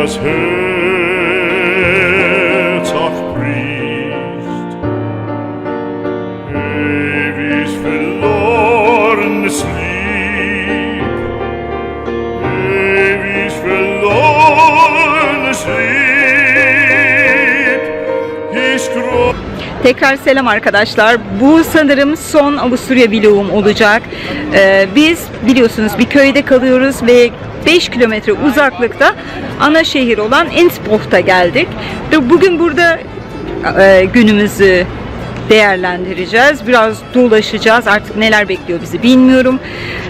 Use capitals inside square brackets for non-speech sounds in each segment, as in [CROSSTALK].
das Herz auch bricht. Ewig verlorenes Lieb, ewig verlorenes Lieb, ist. Tekrar selam arkadaşlar. Bu sanırım son Avusturya vlogum olacak. Ee, biz biliyorsunuz bir köyde kalıyoruz ve 5 kilometre uzaklıkta ana şehir olan Innsbruck'ta geldik. Bugün burada e, günümüzü değerlendireceğiz. Biraz dolaşacağız. Artık neler bekliyor bizi bilmiyorum.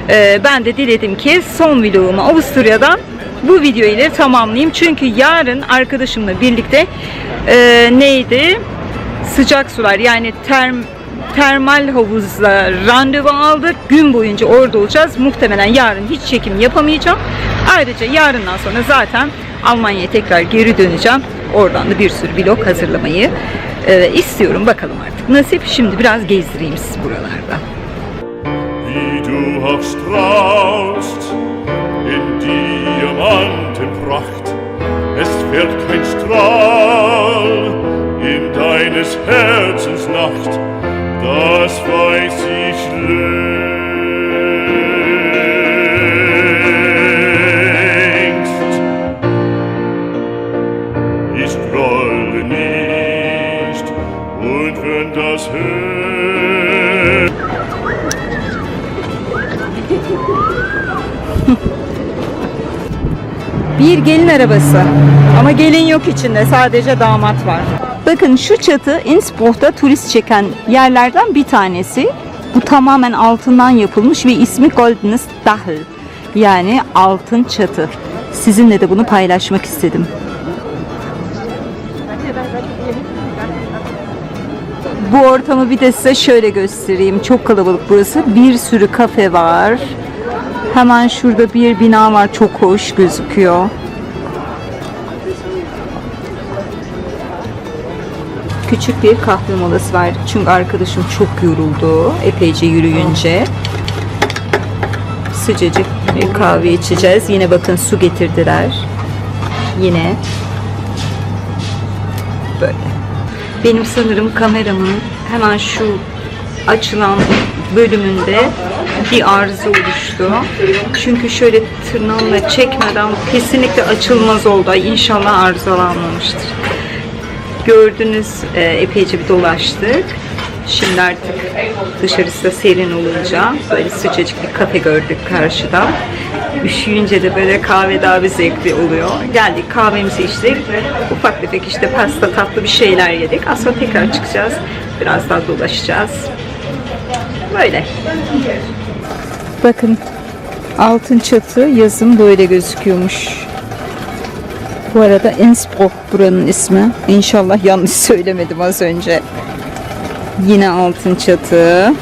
Ee, ben de diledim ki son vlogumu Avusturya'dan bu video ile tamamlayayım. Çünkü yarın arkadaşımla birlikte e, neydi? sıcak sular yani term termal havuzla randevu aldık. Gün boyunca orada olacağız. Muhtemelen yarın hiç çekim yapamayacağım. Ayrıca yarından sonra zaten Almanya'ya tekrar geri döneceğim. Oradan da bir sürü vlog hazırlamayı e, istiyorum. Bakalım artık nasip. Şimdi biraz gezdireyim sizi buralarda. wie kein Strahl in deines Herzens Nacht, das weiß ich längst. Ich grolle nicht, und wenn das Herz Bir gelin arabası. Ama gelin yok içinde. Sadece damat var. Bakın şu çatı Innsbruck'ta turist çeken yerlerden bir tanesi. Bu tamamen altından yapılmış ve ismi Goldenes Dachel. Yani altın çatı. Sizinle de bunu paylaşmak istedim. Bu ortamı bir de size şöyle göstereyim. Çok kalabalık burası. Bir sürü kafe var. Hemen şurada bir bina var. Çok hoş gözüküyor. Küçük bir kahve molası var. Çünkü arkadaşım çok yoruldu. Epeyce yürüyünce. Sıcacık bir kahve içeceğiz. Yine bakın su getirdiler. Yine böyle. Benim sanırım kameramın hemen şu açılan bölümünde bir arıza oluştu. Çünkü şöyle tırnağımla çekmeden kesinlikle açılmaz oldu. İnşallah arızalanmamıştır. Gördünüz e, epeyce bir dolaştık. Şimdi artık dışarısı da serin olunca böyle sıcacık bir kafe gördük karşıda. Üşüyünce de böyle kahve daha bir zevkli oluyor. Geldik kahvemizi içtik. Ufak tefek işte pasta tatlı bir şeyler yedik. Sonra tekrar çıkacağız. Biraz daha dolaşacağız. Böyle. Bakın altın çatı yazın böyle gözüküyormuş. Bu arada Innsbruck buranın ismi. İnşallah yanlış [LAUGHS] söylemedim az önce. Yine altın çatı.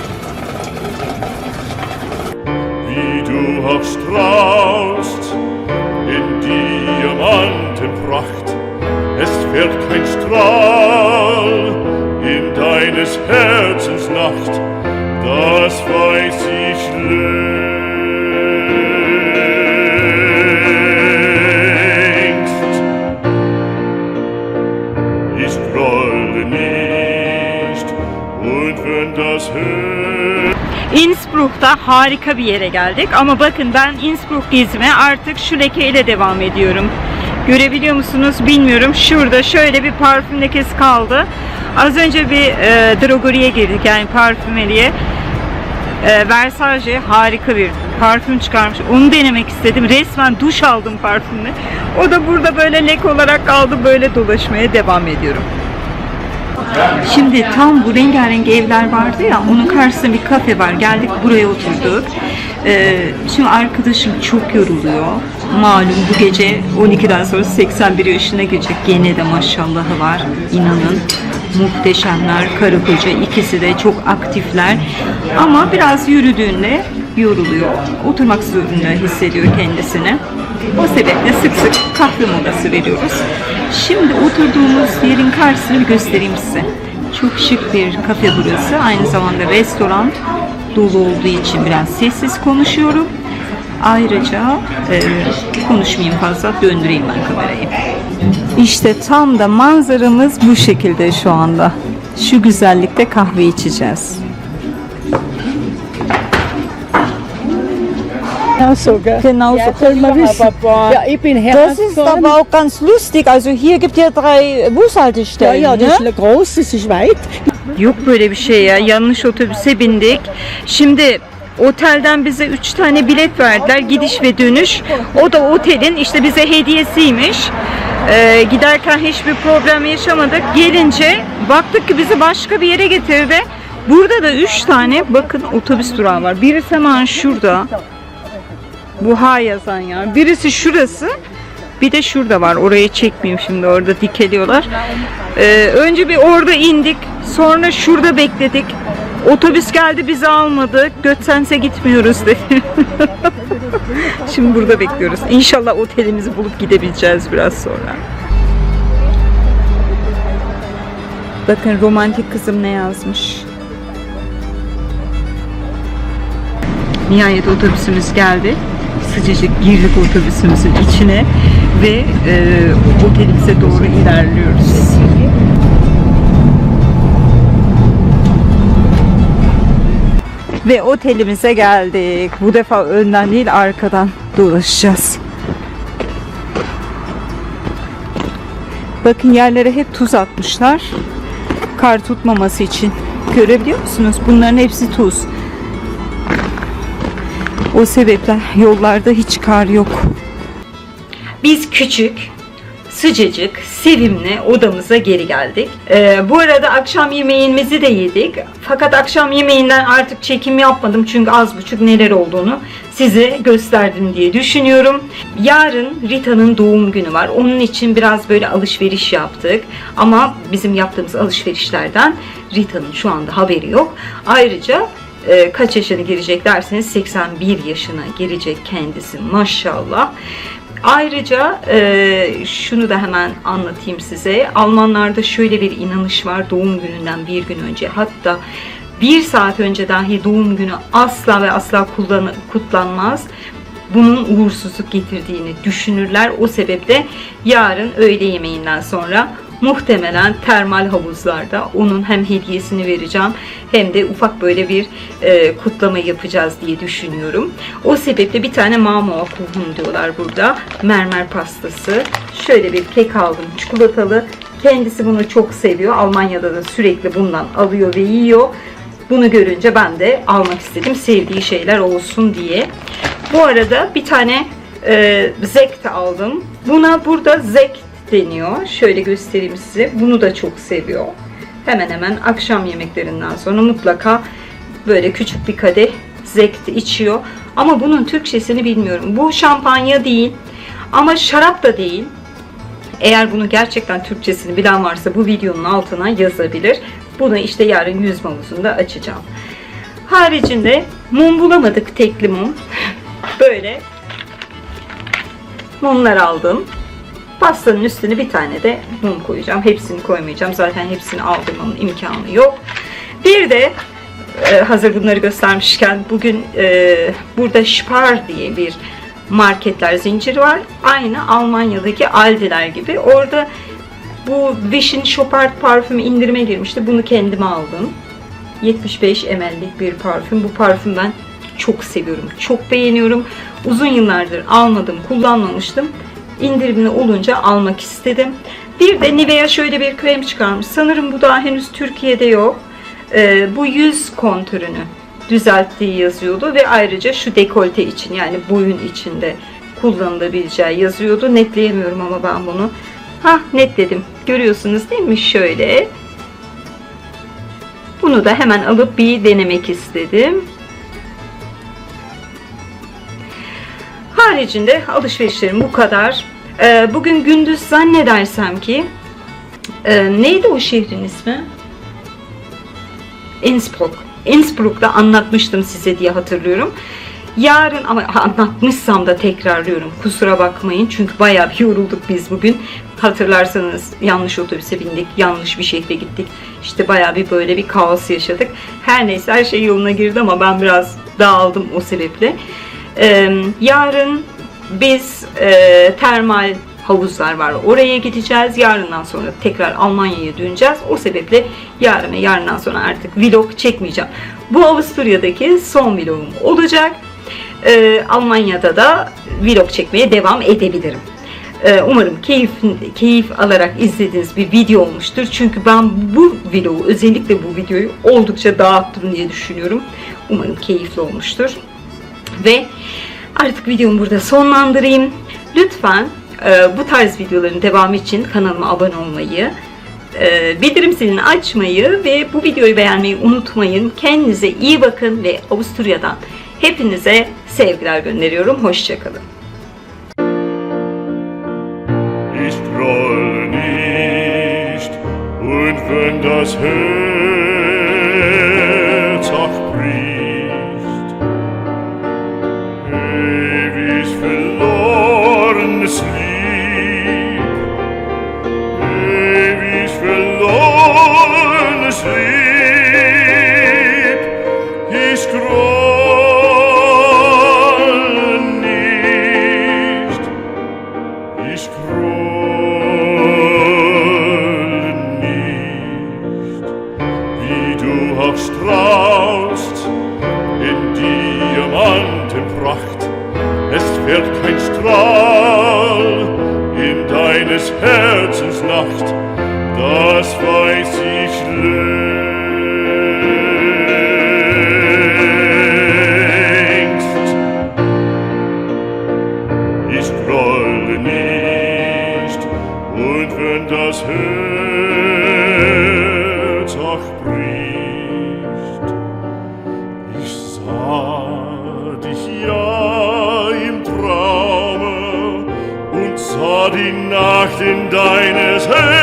auch strahlst in Diamantenpracht. Es fährt kein Strahl in deines Herzens Nacht, das weiß ich längst. Innsbruck'ta harika bir yere geldik ama bakın ben Innsbruck gezime artık şu lekeyle devam ediyorum. Görebiliyor musunuz bilmiyorum. Şurada şöyle bir parfüm lekesi kaldı. Az önce bir e, drogeriye girdik yani parfümeriye. E, Versace harika bir parfüm çıkarmış. Onu denemek istedim. Resmen duş aldım parfümle. O da burada böyle lek olarak kaldı. Böyle dolaşmaya devam ediyorum. Şimdi tam bu rengarenk evler vardı ya onun karşısında bir kafe var. Geldik buraya oturduk. Ee, şimdi arkadaşım çok yoruluyor. Malum bu gece 12'den sonra 81 yaşına girecek. Gene de maşallahı var. İnanın muhteşemler. Karı koca ikisi de çok aktifler. Ama biraz yürüdüğünde yoruluyor. Oturmak zorunda hissediyor kendisini. O sebeple sık sık kahve molası veriyoruz. Şimdi oturduğumuz yerin karşısını göstereyim size. Çok şık bir kafe burası. Aynı zamanda restoran dolu olduğu için biraz sessiz konuşuyorum. Ayrıca e, konuşmayayım fazla döndüreyim ben kamerayı. İşte tam da manzaramız bu şekilde şu anda. Şu güzellikte kahve içeceğiz. Ja, so, gell? Genau ja, so. soll man wissen. Ja, ich bin Das ist aber auch ganz lustig. Also hier gibt ja drei Ja, Bushaltestellen. ja, das ne? ist groß, das ist weit. Yok böyle bir şey ya. Yanlış otobüse bindik. Şimdi otelden bize 3 tane bilet verdiler. Gidiş ve dönüş. O da otelin işte bize hediyesiymiş. Ee, giderken hiçbir problem yaşamadık. Gelince baktık ki bizi başka bir yere getirdi. Burada da 3 tane bakın otobüs durağı var. Birisi hemen şurada. Bu ha yazan ya. Birisi şurası. Bir de şurada var. Orayı çekmeyeyim şimdi. Orada dikeliyorlar. Ee, önce bir orada indik. Sonra şurada bekledik. Otobüs geldi bizi almadı. Götsense gitmiyoruz dedi. [LAUGHS] şimdi burada bekliyoruz. İnşallah otelimizi bulup gidebileceğiz biraz sonra. Bakın romantik kızım ne yazmış. Nihayet otobüsümüz geldi. Sıcacık girdik otobüsümüzün içine ve e, otelimize doğru ilerliyoruz. Ve otelimize geldik. Bu defa önden değil arkadan dolaşacağız. Bakın yerlere hep tuz atmışlar. Kar tutmaması için. Görebiliyor musunuz? Bunların hepsi tuz. O sebeple yollarda hiç kar yok. Biz küçük, sıcacık, sevimli odamıza geri geldik. Ee, bu arada akşam yemeğimizi de yedik. Fakat akşam yemeğinden artık çekim yapmadım çünkü az buçuk neler olduğunu size gösterdim diye düşünüyorum. Yarın Rita'nın doğum günü var. Onun için biraz böyle alışveriş yaptık. Ama bizim yaptığımız alışverişlerden Rita'nın şu anda haberi yok. Ayrıca e, kaç yaşına girecek derseniz 81 yaşına girecek kendisi maşallah. Ayrıca e, şunu da hemen anlatayım size. Almanlarda şöyle bir inanış var doğum gününden bir gün önce hatta bir saat önce dahi doğum günü asla ve asla kutlanmaz. Bunun uğursuzluk getirdiğini düşünürler. O sebeple yarın öğle yemeğinden sonra muhtemelen termal havuzlarda onun hem hediyesini vereceğim hem de ufak böyle bir e, kutlama yapacağız diye düşünüyorum. O sebeple bir tane mama kuhun diyorlar burada. Mermer pastası. Şöyle bir kek aldım çikolatalı. Kendisi bunu çok seviyor. Almanya'da da sürekli bundan alıyor ve yiyor. Bunu görünce ben de almak istedim. Sevdiği şeyler olsun diye. Bu arada bir tane e, zekt aldım. Buna burada zekt deniyor. Şöyle göstereyim size. Bunu da çok seviyor. Hemen hemen akşam yemeklerinden sonra mutlaka böyle küçük bir kadeh zekt içiyor. Ama bunun Türkçesini bilmiyorum. Bu şampanya değil. Ama şarap da değil. Eğer bunu gerçekten Türkçesini bilen varsa bu videonun altına yazabilir. Bunu işte yarın yüzme havuzunda açacağım. Haricinde mum bulamadık tekli mum. [LAUGHS] Böyle mumlar aldım. Pastanın üstüne bir tane de mum koyacağım. Hepsini koymayacağım. Zaten hepsini aldırmamın imkanı yok. Bir de e, hazır bunları göstermişken bugün e, burada Spar diye bir marketler zinciri var. Aynı Almanya'daki Aldi'ler gibi. Orada bu Wish'in Chopard parfümü indirime girmişti. Bunu kendime aldım. 75 ml'lik bir parfüm. Bu parfüm ben çok seviyorum. Çok beğeniyorum. Uzun yıllardır almadım, kullanmamıştım. İndirimli olunca almak istedim. Bir de Nivea şöyle bir krem çıkarmış. Sanırım bu daha henüz Türkiye'de yok. Ee, bu yüz kontürünü düzelttiği yazıyordu ve ayrıca şu dekolte için yani boyun içinde kullanılabileceği yazıyordu. Netleyemiyorum ama ben bunu. Ha netledim. Görüyorsunuz değil mi? Şöyle. Bunu da hemen alıp bir denemek istedim. Haricinde alışverişlerim bu kadar. Ee, bugün gündüz zannedersem ki e, neydi o şehrin ismi? Innsbruck. Innsbruck'ta anlatmıştım size diye hatırlıyorum. Yarın ama anlatmışsam da tekrarlıyorum. Kusura bakmayın çünkü bayağı bir yorulduk biz bugün. Hatırlarsanız yanlış otobüse bindik, yanlış bir şehre gittik. İşte bayağı bir böyle bir kaos yaşadık. Her neyse her şey yoluna girdi ama ben biraz dağıldım o sebeple. Ee, yarın biz e, termal havuzlar var. Oraya gideceğiz. Yarından sonra tekrar Almanya'ya döneceğiz. O sebeple yarın ve yarından sonra artık vlog çekmeyeceğim. Bu Avusturya'daki son vlogum olacak. Ee, Almanya'da da vlog çekmeye devam edebilirim. Ee, umarım keyif, keyif alarak izlediğiniz bir video olmuştur. Çünkü ben bu vlogu, özellikle bu videoyu oldukça dağıttım diye düşünüyorum. Umarım keyifli olmuştur. Ve artık videomu burada sonlandırayım. Lütfen e, bu tarz videoların devamı için kanalıma abone olmayı, e, bildirim zilini açmayı ve bu videoyu beğenmeyi unutmayın. Kendinize iyi bakın ve Avusturya'dan hepinize sevgiler gönderiyorum. Hoşçakalın. Ich nicht, und wenn das Herz Strahl in deines Herzens Nacht, das weiß ich längst. In deines Herzens